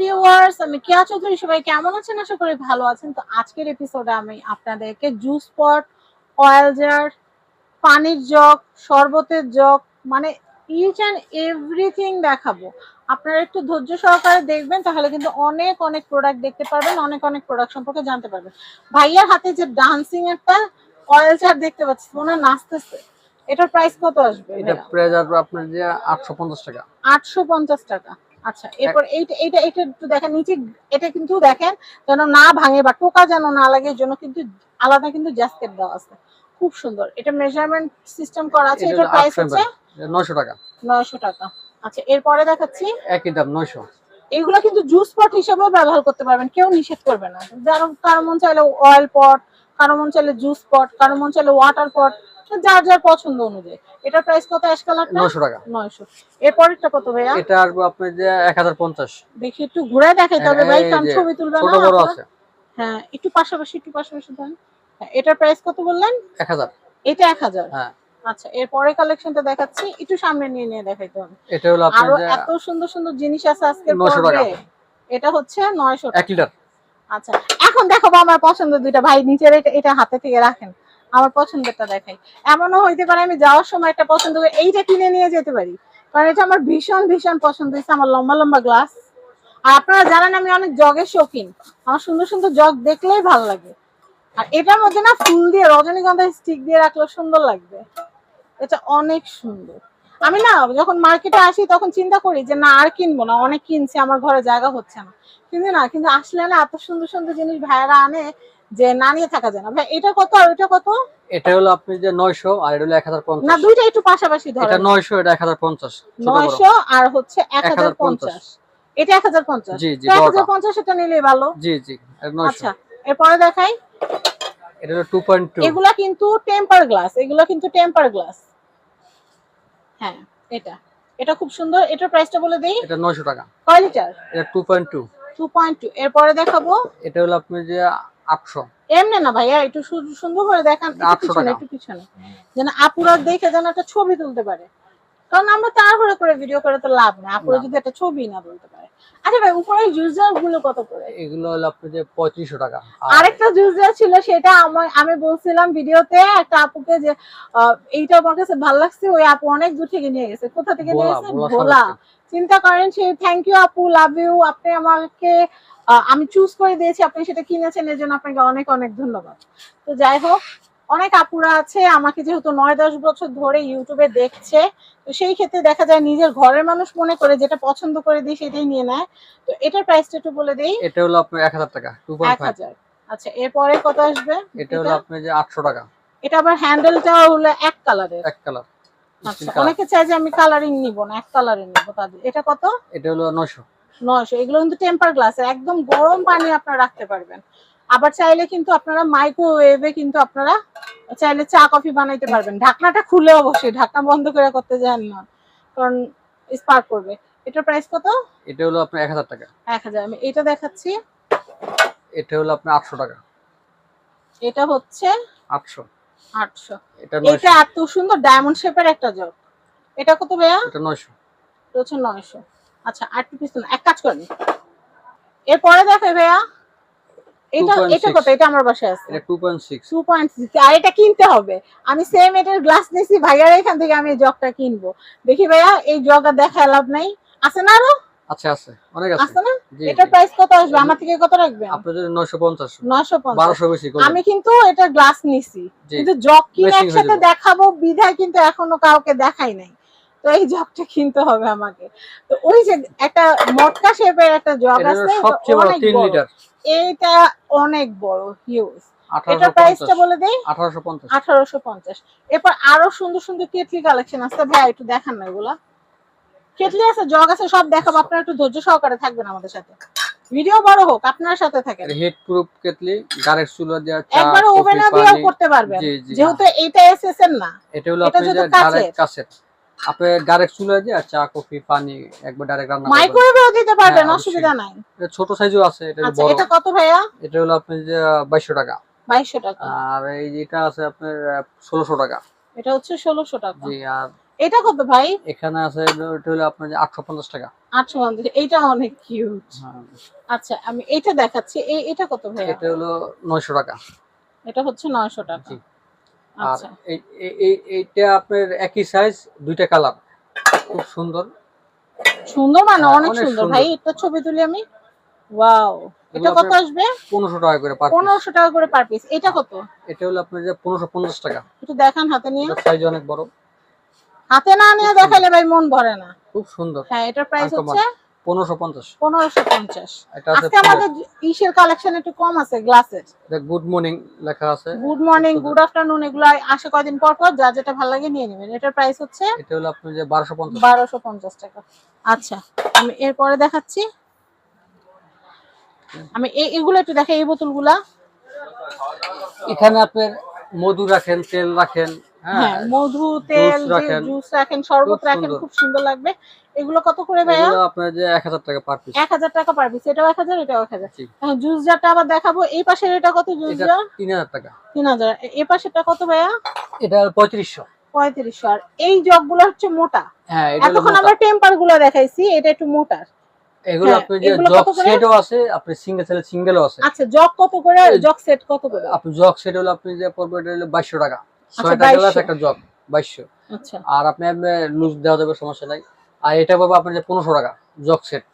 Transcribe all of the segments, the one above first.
Viewers আমি কেয়া চৌধুরী সবাই কেমন আছেন? আশা করি ভালো আছেন। তো আজকের এপিসোডে আমি আপনাদেরকে জুস পট অয়েল জার পানির জগ শরবতের জগ মানে ইচ অ্যান্ড এভরিথিং দেখাবো। আপনারা একটু ধৈর্য সহকারে দেখবেন তাহলে কিন্তু অনেক অনেক প্রোডাক্ট দেখতে পারবেন অনেক অনেক প্রোডাক্ট সম্পর্কে জানতে পারবেন। ভাইয়ার হাতে যে ডান্সিং একটা অয়েল জার দেখতে পাচ্ছি মনে হয় নাচতেছে। এটার প্রাইস কত আসবে এটা প্রাইস আসবে আপনার যে আটশো পঞ্চাশ টাকা। আটশো পঞ্চাশ টাকা। আচ্ছা এরপর এইটা এইটা এটা একটু দেখেন নিচে এটা কিন্তু দেখেন যেন না ভাঙে বা টোকা যেন না লাগে এর জন্য কিন্তু আলাদা কিন্তু জ্যাসকেট দেওয়া আছে। খুব সুন্দর। এটা মেজারমেন্ট সিস্টেম করা আছে এটা এটার প্রাইস হচ্ছে নয়শো টাকা। নয়শো টাকা। আচ্ছা এরপরে দেখাচ্ছি। একই দাম নয়শো। এগুলো কিন্তু জুস পট হিসেবেও ব্যবহার করতে পারবেন কেউ নিষেধ করবে না। যার কারও মন চাইলে অয়েল পট কারও মন চাইলে জুস পট কারও মন চাইলে ওয়াটার পট যার যার পছন্দ অনুযায়ী। এটার প্রাইস কত অ্যাশ কালারটা নয়শো টাকা। নয়শো। এরপরেরটা কত ভাইয়া? এটা আসবে আপনার যে এক হাজার পঞ্চাশ। দেখি একটু ঘুরে দেখাইতে হবে ভাই এই কারণ যে, ছবি তুলবে ছোট বড় আছে। হ্যাঁ একটু পাশাপাশি একটু পাশাপাশি দেন। হ্যাঁ, এটার প্রাইস কত বললেন? এক হাজার। এটা এক হাজার। হ্যাঁ। আচ্ছা এরপরে কালেকশনটা দেখাচ্ছি একটু সামনে নিয়ে নিয়ে দেখাইতে হবে। এটা হলো আপনার যে এত সুন্দর সুন্দর জিনিস আছে 900 টাকা। এটা হচ্ছে নয়শো এক লিটার। আচ্ছা এখন দেখো আমার পছন্দের দুইটা। ভাই নিচের এটা হাতে থেকে রাখেন। আমার পছন্দেরটা দেখাই। এমনও হইতে পারে আমি যাওয়ার সময় একটা পছন্দ করে এইটা কিনে নিয়ে যেতে পারি। কারণ এটা আমার ভীষণ ভীষণ পছন্দ হয়েছে আমার লম্বা লম্বা গ্লাস আর আপনারা জানেন আমি অনেক জগের শৌখিন। আমার সুন্দর সুন্দর জগ দেখলেই ভালো লাগে। আর এটার মধ্যে না ফুল দিয়ে রজনীগন্ধা স্টিক দিয়ে রাখলে সুন্দর লাগবে। এটা অনেক সুন্দর। আমি না যখন মার্কেটে আসি তখন চিন্তা করি যে না, আর কিনবো না। অনেক কিনছি, আমার ঘরে জায়গা হচ্ছে না। কিন্তু না, কিন্তু আসলে না এত সুন্দর সুন্দর জিনিস ভাইয়ারা আনে যে না নিয়ে থাকা যায় না। ভাই এটা কত আর ওইটা কত? এটা হলো আপনি যে নয়শো আর এটা হলো এক হাজার না পঞ্চাশ দুইটা একটু পাশাপাশি এটা ধরেন এটা এক হাজার পঞ্চাশ। ছোট বড়। নয়শো আর হচ্ছে 1050 পঞ্চাশ। এটা এক হাজার পঞ্চাশ। জি, জি, এক বড়টা। হাজার পঞ্চাশ এটা নিলেই ভালো। জি জি এটা নয়শো। আচ্ছা এরপরে দেখাই। এটা হলো টু পয়েন্ট টু এগুলা কিন্তু টেম্পার গ্লাস এগুলা কিন্তু টেম্পার গ্লাস হ্যাঁ এটা। এটা খুব সুন্দর। এটার প্রাইসটা বলে দেই। এটা নয়শো টাকা। কয় লিটার এটা two point two two point two এরপরে দেখাবো। এটা হলো আপনি যে আটশো। এমনি না ভাইয়া একটু সুন্দর করে দেখান একটু পিছনে একটু পিছনে। যেন আপুরা দেখে যেন একটা ছবি তুলতে পারে। কারণ আমরা তাড়াহুড়ো করে ভিডিও করে তো লাভ না আপুরা না। যদি একটা ছবি না তুলতে পারে। আচ্ছা ভাই উপরে ইউজারগুলো কত করে? এগুলো হলো আপনি যে পঁয়ত্রিশশো টাকা। আরেকটা ইউজার ছিল সেটা আমার আমি বলছিলাম ভিডিওতে একটা আপুকে যে এইটা আমার কাছে ভালো লাগছে ওই আপু অনেক দূর থেকে নিয়ে গেছে। কোথা থেকে নিয়ে গেছে? ভোলা চিন্তা করেন সে থ্যাংক ইউ আপু লাভ ইউ আপনি আমাকে আমি চুজ করে দিয়েছি আপনি সেটা কিনেছেন এর জন্য আপনাকে অনেক অনেক ধন্যবাদ। তো যাই হোক অনেক আপুরা আছে আমাকে যেহেতু নয় দশ বছর ধরে ইউটিউবে দেখছে তো সেই ক্ষেত্রে দেখা যায় নিজের ঘরের মানুষ মনে করে যেটা পছন্দ করে দিই সেটাই নিয়ে নেয়। তো এটার প্রাইসটা একটু বলে দিই। এটা হলো আপনার এক হাজার টাকা টু এক পয়েন্ট আচ্ছা এরপরে কত আসবে? এটা হলো আপনার যে আটশো টাকা। এটা আবার হ্যান্ডেলটা হলো এক কালারের এক কালার আচ্ছা অনেকে চায় যে আমি কালারিং নিব না এক কালারের নিব তাদের। এটা কত? এটা হলো নয়শো। নয়শো। এগুলো কিন্তু টেম্পার গ্লাসের একদম গরম পানি আপনারা রাখতে পারবেন। আবার চাইলে কিন্তু আপনারা মাইক্রোওয়েভে কিন্তু আপনারা চাইলে চা কফি বানাইতে পারবেন। ঢাকনাটা খুলে অবশ্যই ঢাকনা বন্ধ করে করতে যান না কারণ স্পার্ক করবে। এটার প্রাইস কত? এটা হলো আপনার এক হাজার টাকা। এক হাজার। আমি এটা দেখাচ্ছি। এটা হলো আপনার আটশো টাকা। এটা হচ্ছে আটশো। আটশো। এটা এটা এত সুন্দর ডায়মন্ড শেপের একটা জগ। এটা কত ভাইয়া? এটা নয়শো। এটা হচ্ছে নয়শো। আচ্ছা আর পিছনে এক কাজ করেন। এরপরে দেখে ভাইয়া এটা এটা কত? এটা আমার বাসায় আছে। এটা two point six two point আর এটা কিনতে হবে। আমি সেম এটার গ্লাস ভাইয়ার এখান থেকে আমি জগটা কিনবো। দেখি ভাইয়া এই জগ আর দেখা লাভ নাই। আছে না আরও? আচ্ছা আছে। অনেক আছে। আছে না? জি এটার প্রাইস কত আসবে? আমার থেকে কত রাখবেন? আপনার যদি নয়শো পঞ্চাশ। নয়শো পঞ্চাশ। বারোশো বেশি করবেন। আমি কিন্তু এটা গ্লাস নিছি। কিন্তু জগ কিনে একসাথে দেখাবো বিধায় কিন্তু এখনও কাউকে দেখাই নাই। তো এই জগটা কিনতে হবে আমাকে। তো ওই যে একটা মটকা শেপের একটা জগ এটা আছে সবচেয়ে বড় অনেক তিন বড়। লিটার এইটা অনেক বড় হিউজ এটার প্রাইসটা বলে দেই? আঠারোশো পঞ্চাশ। আঠারোশো পঞ্চাশ। এরপর আরও সুন্দর সুন্দর কেটলি কালেকশন আছে। ভাই একটু দেখান না এগুলা। কেটলি আছে জগ আছে সব দেখাবো। আপনারা একটু ধৈর্য সহকারে থাকবেন আমাদের সাথে। ভিডিও বড় হোক আপনার সাথে থাকে হিট প্রুফ কেটলি ডাইরেক্ট চুলা দেওয়া চা একবার ওভেনে দিয়েও করতে পারবেন। যেহেতু এইটা এসএস এর না এটা হলো এটা আপনি যেহেতু আপনি ডাইরেক্ট চুলা দিয়ে চা কফি পানি একবার ডাইরেক্ট রান্না করবেন। মাইক্রোওয়েভেও দিতে পারবেন হ্যাঁ, অসুবিধা নাই। এটা ছোট সাইজও আছে এটা আচ্ছা বড়। এটা কত ভাইয়া? এটা হলো আপনি যে বাইশশো টাকা। বাইশশো টাকা। আর এই যেটা আছে আপনার ষোলোশো টাকা। এটা হচ্ছে ষোলোশো টাকা। জি আর এটা কত ভাই? এখানে আছে এটা হলো আপনার যে আটশো পঞ্চাশ টাকা। আটশো পঞ্চাশ এইটা অনেক কিউট হ্যাঁ, আচ্ছা আমি এটা দেখাচ্ছি এই এটা কত ভাইয়া? এটা হলো নয়শো টাকা। এটা হচ্ছে নয়শো টাকা। জি। আর আচ্ছা। এই এই- এই এইটা আপনার একই সাইজ দুইটা কালার খুব সুন্দর। সুন্দর মানে হ্যাঁ, অনেক সুন্দর। ভাই এটা ছবি তুলি আমি। ওয়াও এটা কত আসবে? পনেরোশো টাকা করে পার পিস পনেরোশো টাকা করে পার পিস এটা কত? এটা হলো আপনার যে পনেরোশো পঞ্চাশ টাকা। একটু দেখান হাতে নিয়ে। সাইজ অনেক বড়। হাতে না নিয়ে দেখালে ভাই মন ভরে না। খুব সুন্দর। হ্যাঁ এটার প্রাইস হচ্ছে আজকে আমাদের ইসের কালেকশন একটু কম আছে গ্লাসের গুড মর্নিং লেখা আছে। গুড মর্নিং গুড আফটারনুন এগুলো আসে কয়দিন পর পর যা যেটা ভালো লাগে নিয়ে নেবেন। এটার প্রাইস হচ্ছে এটা হলো আপনার যে টাকা। আচ্ছা আমি এরপরে দেখাচ্ছি। আমি এগুলো একটু দেখাই এই বোতলগুলা। এখানে আপনার মধু রাখেন তেল রাখেন হ্যাঁ হ্যাঁ মধু তেল জুস রাখেন শরবত রাখেন খুব সুন্দর লাগবে। এগুলো কত করে ভাইয়া? আপনার যে এক হাজার টাকা পার পিস এক হাজার টাকা পার পিস এটাও এক হাজার এটাও এক হাজার। জি। জুস জারটা আবার দেখাবো এই পাশের এটা কত জুস জার? তিন হাজার টাকা। তিন হাজার। এই পাশেরটা কত ভাইয়া? এটা পঁয়ত্রিশশো। পঁয়ত্রিশশো। আর এই জগগুলো হচ্ছে মোটা। হ্যাঁ এতক্ষণ আমরা টেম্পারগুলো দেখাইছি এটা একটু মোটার। এগুলো হ্যাঁ, আপনি যে জগ সেটও আছে আপনি সিঙ্গেল সেল সিঙ্গেলও আছে। আচ্ছা জগ কত করে জগ সেট কত করে? আপনি জগ সেট হলো আপনি যে পড়বে এটা হলো বাইশশো টাকা। ছয়টা গ্লাস একটা জগ বাইশশো। আচ্ছা। আর আপনি লুজ দেওয়া যাবে সমস্যা নাই। আর এটা পাবো আপনার পনেরোশো টাকা জগ সেট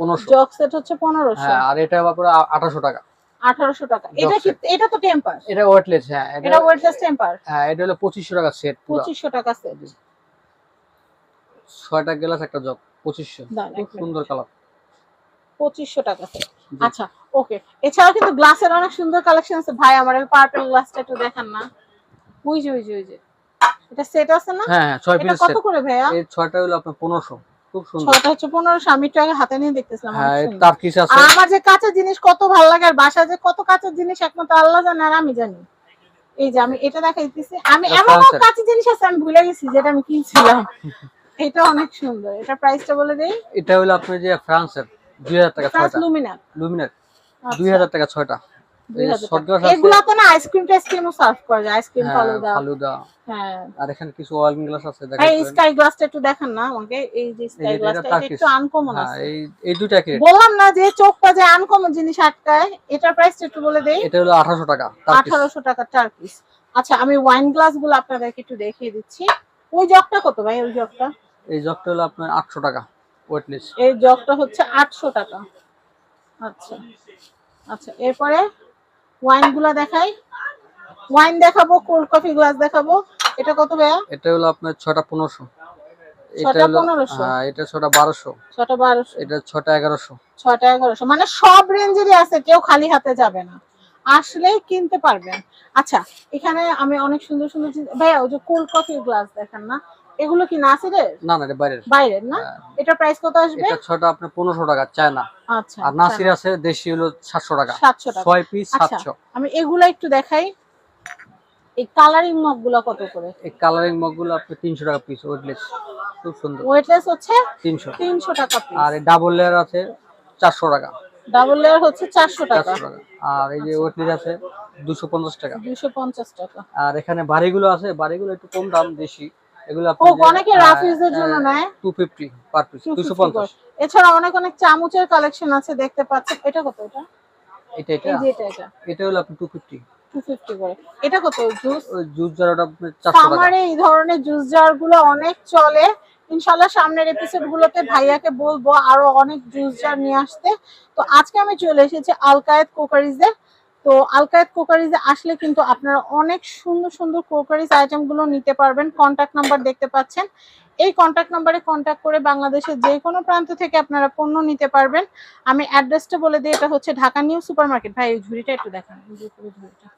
পনেরোশো। জগ সেট হচ্ছে পনেরোশো। হ্যাঁ আর এটা পাবো আঠারোশো টাকা। আঠারোশো টাকা। এটা কি এটা তো টেম্পার এটা ওয়েটলেস হ্যাঁ এটা ওয়েটলেস টেম্পার হ্যাঁ এটা হলো টাকা সেট পুরো। টাকা সেট ছয়টা গ্লাস একটা জগ খুব সুন্দর কালার টাকা সেট আচ্ছা ওকে এছাড়াও কিন্তু গ্লাসের অনেক সুন্দর কালেকশন আছে। ভাই আমার পার্পল গ্লাসটা একটু দেখান না। ওই যে ওই এটা সেট আছে না? হ্যাঁ 6 পিস কত করে ভাইয়া? এই 6টা হলো আপনার 1500 আমি আল্লাহ আর আমি জানি। এই যে আমি এটা দেখাই দিতেছি। আমি এমন জিনিস আছে আমি ভুলে গেছি যেটা আমি কিনছিলাম। এটা অনেক সুন্দর। এটা প্রাইসটা বলে এটা আপনার যে টাকা লুমিনার আচ্ছা। টাকা সার্ভ করা যায় আইসক্রিম হ্যাঁ, হ্যাঁ। আর এখানে কিছু গ্লাস হ্যাঁ, একটু না আমাকে। এই যে বললাম না যে চোখটা যে আনকমন জিনিস আটকায়। এটার প্রাইস একটু বলে দেয় এটা হলো 1800 টাকা 1800 টাকা চার পিস আচ্ছা আমি ওয়াইন গ্লাসগুলো আপনাদেরকে একটু দেখিয়ে দিচ্ছি। ওই জগটা কত ভাই ওই জগটা? এই জগটা হলো আপনার 800 টাকা এই জগটা হচ্ছে 800 টাকা। আচ্ছা। আচ্ছা এরপরে? ওয়াইনগুলা দেখাই। ওয়াইন দেখাবো কোল্ড কফি গ্লাস দেখাবো। এটা কত ভাইয়া? এটা হলো আপনার ছটা পনেরোশো। এটা 1500 হ্যাঁ এটা মানে সব রেঞ্জেরই আছে কেউ খালি হাতে যাবে না। আসলেই কিনতে পারবেন। আচ্ছা এখানে আমি অনেক সুন্দর সুন্দর ভাইয়া ওই যে কোল্ড কফি গ্লাস দেখেন না? এগুলো কি নাসিরের? না না এটা বাইরের। বাইরের না? হ্যাঁ। এটার প্রাইস কত আসবে? এটা ছটা আপনার পনেরোশো টাকা চায়না। আচ্ছা আর নাসির আছে দেশি হলো সাতশো টাকা। সাতশো টাকা। ছয় পিস আচ্ছা সাতশো। আমি এগুলা একটু দেখাই। এই কালারিং মগগুলা কত করে? এই কালারিং মগগুলো আপনি তিনশো টাকা পিস ওয়েটলেস খুব সুন্দর। ওয়েটলেস হচ্ছে? তিনশো। তিনশো টাকা পিস আর এই ডাবল লেয়ার আছে চারশো টাকা। ডাবল লেয়ার হচ্ছে চারশো টাকা। চারশো টাকা। আর এই যে ওয়েটলেস আছে দুশো পঞ্চাশ টাকা। দুশো পঞ্চাশ টাকা। আর এখানে বাড়িগুলো আছে বাড়িগুলো একটু কম দাম বেশি এগুলো ও অনেকে জন্য নেয়। টু ফিফটি পার পিস 250 দুশো পঞ্চাশ। করে। এছাড়া অনেক অনেক চামচের কালেকশন আছে দেখতে পাচ্ছেন। এটা কত এটা? এটা এটা? এটা এটা। এটা হলো আপনি টু ফিফটি টু ফিফটি করে। এটা কত জুস জুস জারটা টাকা। এই ধরনের জুস অনেক চলে। ইনশাল্লাহ সামনের এপিসোড গুলোতে ভাইয়াকে বলব আরও অনেক জুস জার নিয়ে আসতে। তো আজকে আমি চলে এসেছি আলকায়েত কোকারিজে তো আলকায়েত কোকারিজে আসলে কিন্তু আপনারা অনেক সুন্দর সুন্দর কোকারিজ আইটেমগুলো নিতে পারবেন। কন্ট্যাক্ট নাম্বার দেখতে পাচ্ছেন। এই কন্ট্যাক্ট নাম্বারে কন্ট্যাক্ট করে বাংলাদেশের যে কোনো প্রান্ত থেকে আপনারা পণ্য নিতে পারবেন। আমি অ্যাড্রেসটা বলে দিই, এটা হচ্ছে ঢাকা নিউ সুপার মার্কেট ভাই এই ঝুড়িটা একটু দেখান। ঝুড়িটা।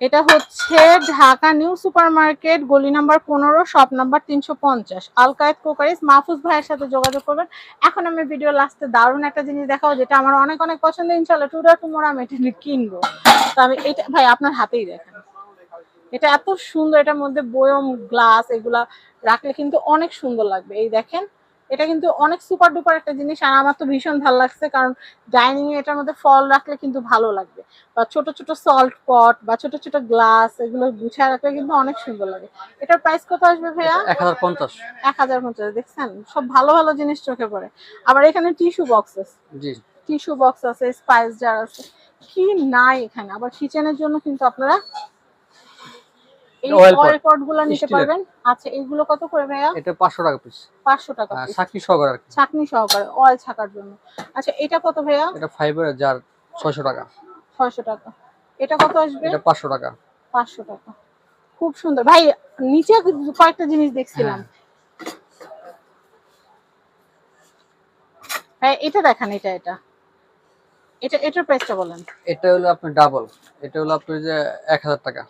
এটা হচ্ছে ঢাকা নিউ সুপার মার্কেট গলি নাম্বার পনেরো, শপ নাম্বার তিনশো পঞ্চাশ। আলকায়েত কোকারিস, মাহফুজ ভাইয়ের সাথে যোগাযোগ করবেন। এখন আমি ভিডিও লাস্টে দারুণ একটা জিনিস দেখাবো, যেটা আমার অনেক অনেক পছন্দ ইনশাল্লাহ টুডা টুমোর আমি এটা কিনবো। তো আমি এটা, ভাই, আপনার হাতেই দেখেন। এটা এত সুন্দর, এটার মধ্যে বয়ম, গ্লাস, এগুলা রাখলে কিন্তু অনেক সুন্দর লাগবে। এই দেখেন এটা কিন্তু অনেক সুপার ডুপার একটা জিনিস আর আমার তো ভীষণ ভালো লাগছে কারণ ডাইনিং এটার মধ্যে ফল রাখলে কিন্তু ভালো লাগবে। বা ছোট ছোট সল্ট পট বা ছোট ছোট গ্লাস এগুলো গুছিয়ে রাখলে কিন্তু অনেক সুন্দর লাগে। এটার প্রাইস কত আসবে ভাইয়া? এক হাজার পঞ্চাশ। এক হাজার পঞ্চাশ দেখছেন? সব ভালো ভালো জিনিস চোখে পড়ে। আবার এখানে টিস্যু বক্স আছে টিস্যু বক্স আছে স্পাইস জার আছে। কি নাই এখানে? আবার কিচেনের জন্য কিন্তু আপনারা এই Oil অয়েল পটগুলো নিতে পারবেন? আচ্ছা এগুলো কত করে ভাইয়া? এটা পাঁচশো টাকা পিস পাঁচশো টাকা piece। সাক্ষী সহকারে আর ছাকনি সহকারে অয়েল ছাকার জন্য। আচ্ছা এটা কত ভাইয়া? এটা ফাইবার টাকা। ছয়শো টাকা। এটা কত আসবে? এটা টাকা। পাঁচশো টাকা। খুব সুন্দর। ভাই নিচে কয়েকটা জিনিস দেখছিলাম। হ্যাঁ। ভাই এটা দেখান এটা এটা। এটা এটার প্রাইসটা বলেন। এটা হলো আপনার ডাবল এটা হলো আপনার যে এক হাজার টাকা।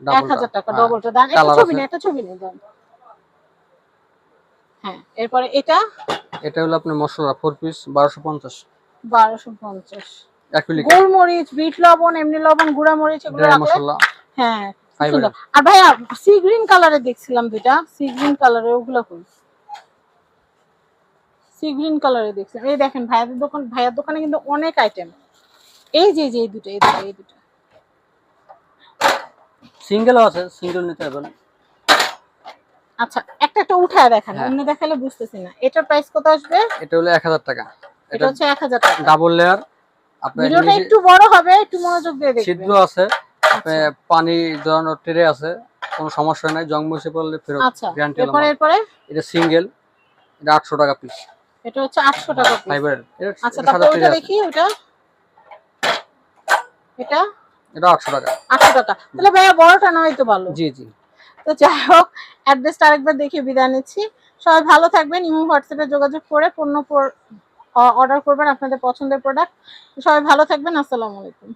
এক হাজার টাকা হ্যাঁ। ডবলটা দেন একটা ছবি আছে। নেই ছবি নেই দেন হ্যাঁ এরপরে এটা? এটা হলো আপনার মশলা ফোর পিস বারোশো পঞ্চাশ। বারোশো পঞ্চাশ। অ্যাকুইলিক গোলমরিচ বিট লবণ এমনি লবণ গুঁড়া মরিচ এগুলো রাখলে হ্যাঁ খুব Fiber সুন্দর। আর ভাইয়া সি গ্রিন কালারে দেখছিলাম দুইটা। সি গ্রিন কালারে ওগুলো কই? সি গ্রিন কালারে দেখছিলাম। এই দেখেন ভাইয়াদের দোকান ভাইয়ার দোকানে কিন্তু অনেক আইটেম এই যে যে এই দুটো এই দুটো এই দুটো। সিঙ্গেলও আছে সিঙ্গেল নিতে পারবেন আচ্ছা একটা একটা উঠায় দেখেন হ্যাঁ। অন্য দেখালে বুঝতেছি না। এটার প্রাইস কত আসবে? এটা হলো এক হাজার টাকা। এটা হচ্ছে এক হাজার টাকা। ডাবল লেয়ার আপনার ভিডিওটা একটু বড় হবে একটু মনোযোগ দিয়ে দেখবেন। ছিদ্র আছে আপনার পানি জড়ানোর ট্রে আছে কোনো সমস্যা নাই জং মুছে পড়লে ফেরত আচ্ছা গ্যারান্টি এরপরে এরপরে? এটা সিঙ্গেল এটা আটশো টাকা পিস এটা হচ্ছে আটশো টাকা piece। ফাইবার আচ্ছা ওইটা আছে। দেখি ওটা এটা? এটা আটশো টাকা। আটশো টাকা। তাহলে ভাইয়া বড়টা নয় তো ভালো। জি জি। তো যাই হোক অ্যাড্রেসটা আরেকবার দেখে বিদায় নিচ্ছি। সবাই ভালো থাকবেন ইমো হোয়াটসঅ্যাপে যোগাযোগ করে পণ্য অর্ডার করবেন আপনাদের পছন্দের প্রোডাক্ট সবাই ভালো থাকবেন আসসালামু আলাইকুম।